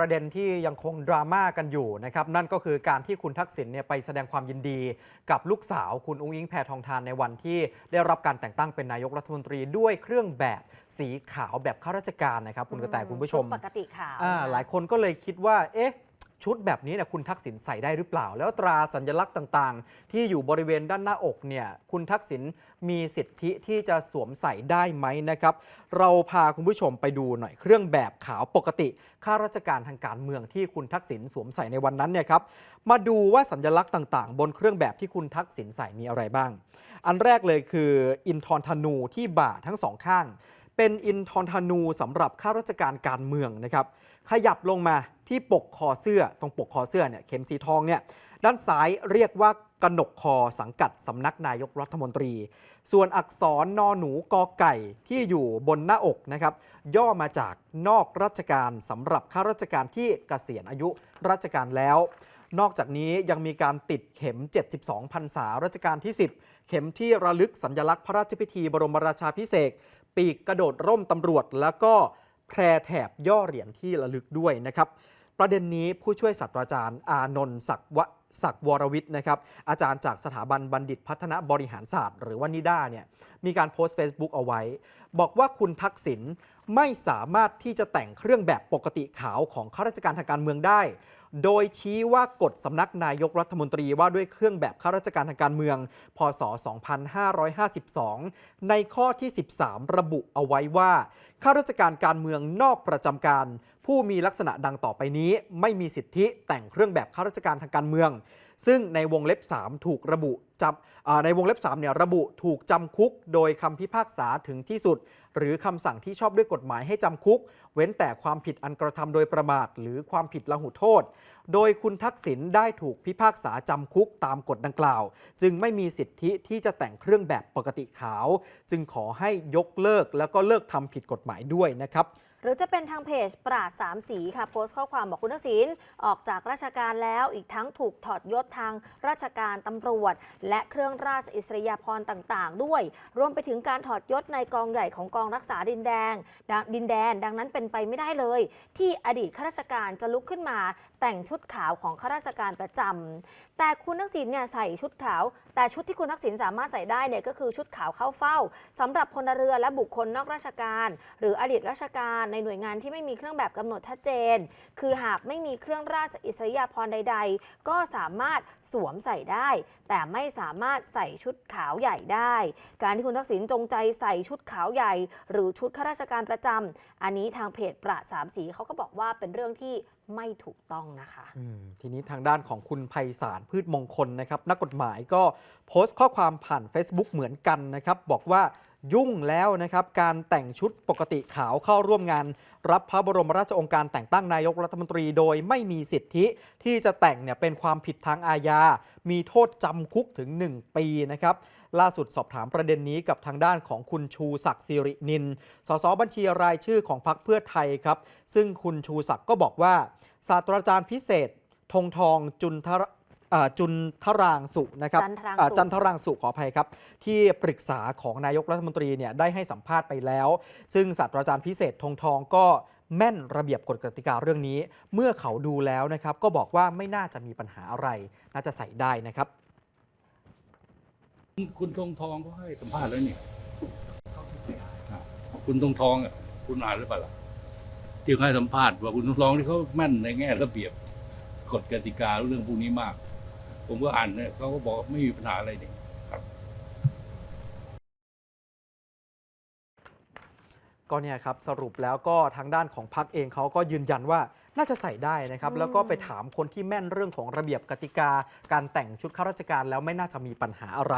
ประเด็นที่ยังคงดราม่ากันอยู่นะครับนั่นก็คือการที่คุณทักษิณเนี่ยไปแสดงความยินดี กับลูกสาวคุณอุ้งอิงแพทองทานในวันที่ได้รับการแต่งตั้งเป็นนายกรัฐมนตรีด้วยเครื่องแบบสีขาวแบบข้าราชการนะครับ คุณกระแตคุณผู้ชมปกติขาวอ่านะหลายคนก็เลยคิดว่าเอ๊ะ ชุดแบบนี้เนี่ยคุณทักษิณใส่ได้หรือเปล่า แล้วตราสัญลักษณ์ต่างๆ ที่อยู่บริเวณด้านหน้าอกเนี่ยคุณทักษิณมีสิทธิที่จะสวมใส่ได้ไหมนะครับ เราพาคุณผู้ชมไปดูหน่อยเครื่องแบบขาวปกติข้าราชการทางการเมืองที่คุณทักษิณสวมใส่ในวันนั้นเนี่ยครับมาดูว่าสัญลักษณ์ต่างๆ บนเครื่องแบบที่คุณทักษิณใส่มีอะไรบ้าง อันแรกเลยคืออินทรธนูที่บ่าทั้งสองข้าง เป็นอินทรธนูสำหรับข้าราชการการเมืองนะครับ ขยับลงมาที่ปกคอเสื้อตรงปกคอเสื้อเนี่ยเข็มสีทองเนี่ยด้านซ้ายเรียกว่ากนกคอสังกัดสำนักนายกรัฐมนตรี ส่วนอักษรนอหนูกอไก่ที่อยู่บนหน้าอกนะครับ ย่อมาจากนอกราชการสำหรับข้าราชการที่เกษียณอายุราชการแล้ว นอกจากนี้ยังมีการติดเข็ม 72พรรษารัชกาลที่ 10 เข็มที่ระลึกสัญลักษณ์พระราชพิธีบรมราชาพิเศษ ปีกกระโดดร่มตำรวจ แล้วก็แพรแถบย่อเหรียญที่ระลึกด้วยนะครับ ประเด็นนี้ผู้ช่วยศาสตราจารย์ อานนท์ศักวะศักวรวิทย์นะครับอาจารย์จากสถาบันบัณฑิตพัฒนบริหารศาสตร์ หรือว่านิด้าเนี่ยมีการโพสต์ Facebook เอาไว้ บอกว่าคุณทักษิณไม่สามารถที่จะแต่งเครื่องแบบปกติขาวของข้าราชการทางการเมืองได้ โดยชี้ว่ากฎสำนักนายกรัฐมนตรีว่าด้วยเครื่องแบบข้าราชการทางการเมือง พศ 2552 ในข้อที่ 13 ระบุเอาไว้ว่าข้าราชการการเมืองนอกประจำการ ผู้มีลักษณะดังต่อไปนี้ ไม่มีสิทธิแต่งเครื่องแบบข้าราชการทางการเมือง ซึ่งในวงเล็บ 3 ถูกระบุจำในวงเล็บ3เนี่ยระบุถูกจำคุก โดยคำพิพากษาถึงที่สุด หรือคำสั่งที่ชอบด้วยกฎหมายให้จำคุก เว้นแต่ความผิดอันกระทำโดยประมาท หรือความผิดละหุโทษ โดยคุณทักษิณได้ถูกพิพากษาจำคุกตามกฎดังกล่าว จึงไม่มีสิทธิที่จะแต่งเครื่องแบบปกติขาว จึงขอให้ยกเลิกแล้วก็เลิกทำผิดกฎหมายด้วยนะครับ หรือจะเป็นทางเพจปราดสามสีค่ะโพสต์ข้อความบอกคุณทักษิณออกจากราชการแล้วอีกทั้งถูกถอดยศทางราชการตำรวจ และเครื่องราชอิสริยาภรณ์ต่างๆ ด้วย รวมไปถึงการถอดยศในกองใหญ่ของกองรักษาดินแดงดังดินแดน ดังนั้นเป็นไปไม่ได้เลย ที่อดีตข้าราชการจะลุกขึ้นมาแต่งชุดขาวของข้าราชการประจำแต่คุณทักษิณเนี่ยใส่ชุดขาว แต่ชุดที่คุณทักษิณสามารถใส่ได้เนี่ยก็คือชุดขาวเข้าเฝ้าสำหรับพลเรือและบุคคลนอกราชการ หรืออดีตราชการในหน่วยงานที่ไม่มีเครื่องแบบกำหนดชัดเจน คือหากไม่มีเครื่องราชอิสริยาภรณ์ใด ๆ ก็สามารถสวมใส่ได้ แต่ไม่สามารถใส่ชุดขาวใหญ่ได้ การที่คุณทักษิณจงใจใส่ชุดขาวใหญ่ หรือชุดข้าราชการประจำอันนี้ทางเพจประสามสีเขาก็บอกว่าเป็นเรื่องที่ไม่ถูกต้องนะคะ ทีนี้ทางด้านของคุณไพศาลพืชมงคลนะครับ นักกฎหมายก็โพสต์ข้อความผ่าน Facebook เหมือนกันนะครับ บอกว่า ยุ่งแล้วนะครับ การแต่งชุดปกติขาวเข้าร่วมงาน รับพระบรมราชองค์การแต่งตั้งนายกรัฐมนตรีโดยไม่มีสิทธิที่จะแต่งเนี่ยเป็นความผิดทางอาญา มีโทษจำคุกถึง 1 ปีนะครับล่าสุดสอบถามประเด็นนี้กับทางด้านของคุณชูศักดิ์สิรินิน สสบัญชีรายชื่อของพรรคเพื่อไทยครับ ซึ่งคุณชูศักดิ์ก็บอกว่า ศาสตราจารย์พิเศษ ธงทองจุนทร จุนทรางสุนะครับจันทรางสุอ่าจันทรางสุขออภัยครับ ที่ปรึกษาของนายกรัฐมนตรีเนี่ยได้ให้สัมภาษณ์ไปแล้ว ซึ่งศาสตราจารย์พิเศษธงทองก็แม่นระเบียบกฎกติกาเรื่องนี้ เมื่อเขาดูแล้วนะครับ ก็บอกว่าไม่น่าจะมีปัญหาอะไร น่าจะใส่ได้นะครับ คุณธงทองก็ให้สัมภาษณ์แล้วนี่อะคุณธงทองอะคุณอ่านหรือเปล่าล่ะที่เขาให้สัมภาษณ์ว่าคุณธงทองที่เขาแม่นในแง่ระเบียบกฎกติกาเรื่องพวกนี้มาก ผมก็อ่านเนี่ยเขาก็บอกว่าไม่มีปัญหาอะไรนี่ครับก็เนี่ยครับสรุปแล้วก็ทางด้านของพักเองเขาก็ยืนยันว่าน่าจะใส่ได้นะครับอืมแล้วก็ไปถามคนที่แม่นเรื่องของระเบียบกติกา การแต่งชุดข้าราชการแล้วไม่น่าจะมีปัญหาอะไร